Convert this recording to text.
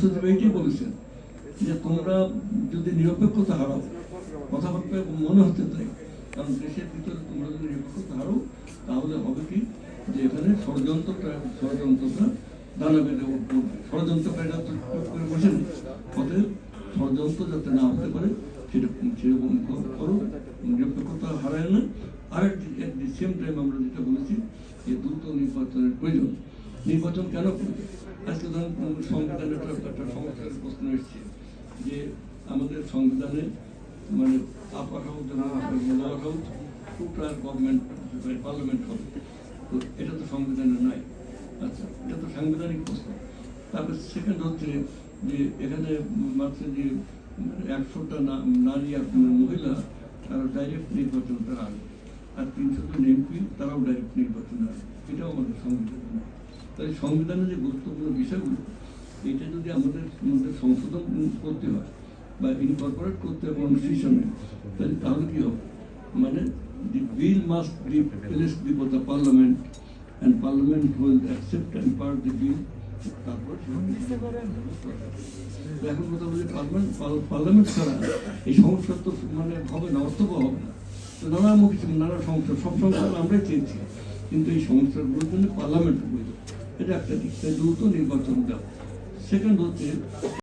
সচিব এইটাই বলেছেন যে তোমরা যদি নিরপেক্ষতা হারাও, কথাবার্তায় মনে হচ্ছে তাই কারণ দেশের ভিতরে তোমরা যদি নিরপেক্ষতা হারো তাহলে হবে কি যে এখানে ষড়যন্ত্রটা ষড়যন্ত্রটা দানা বেঁধে উঠবে। ষড়যন্ত্রকারীরা করে বসে নেই। অতএব ষড়যন্ত্র যাতে না হতে পারে, সেটা সেরকম কর- নিরপেক্ষতা হারায় না। আর এট সেম টাইম আমরা যেটা বলেছি যে দ্রুত নির্বাচনের প্রয়োজন। নির্বাচন কেন প্রয়োজন? আজকে ধরুন সংবিধানের একটা সংস্কারের প্রশ্ন এসছে যে আমাদের সংবিধানে মানে upper house lower house two tier government parliament হবে তো এটা তো সংবিধানে নাই আচ্ছা এটা তো সাংবিধানিক প্রশ্ন তারপর সেকেন্ড হচ্ছে যে এখানে মাত্র যে একশোটা নারী আর মহিলা তারা ডাইরেক্ট নির্বাচন তারা আর তিনশো জন এমপি তারাও ডাইরেক্ট নির্বাচনে আসবে এটাও আমাদের সংবিধানে তাই সংবিধানের যে গুরুত্বপূর্ণ বিষয়গুলো, এটা যদি আমাদের মধ্যে সংশোধন করতে হয় বা ইনকর্পোরেট করতে হবে কনস্টিটিউশনে, তাহলে তাহলে কি হবে? মানে the bill must be place before the parliament and parliament will accept and pass the bill তারপর এখন কথা বলি পার্লামেন্ট পার্লামেন্ট ছাড়া এই সমস্যা তো মানে হবে না অর্থব হবে না। তো নানামুখী নানা সমস্যা সব সমস্যা আমরাই চেয়েছি, কিন্তু এই সমস্যাগুলোর জন্য পার্লামেন্ট প্রয়োজন এটা একটা দিক দ্রুত নির্বাচন দেওয়া সেকেন্ড হচ্ছে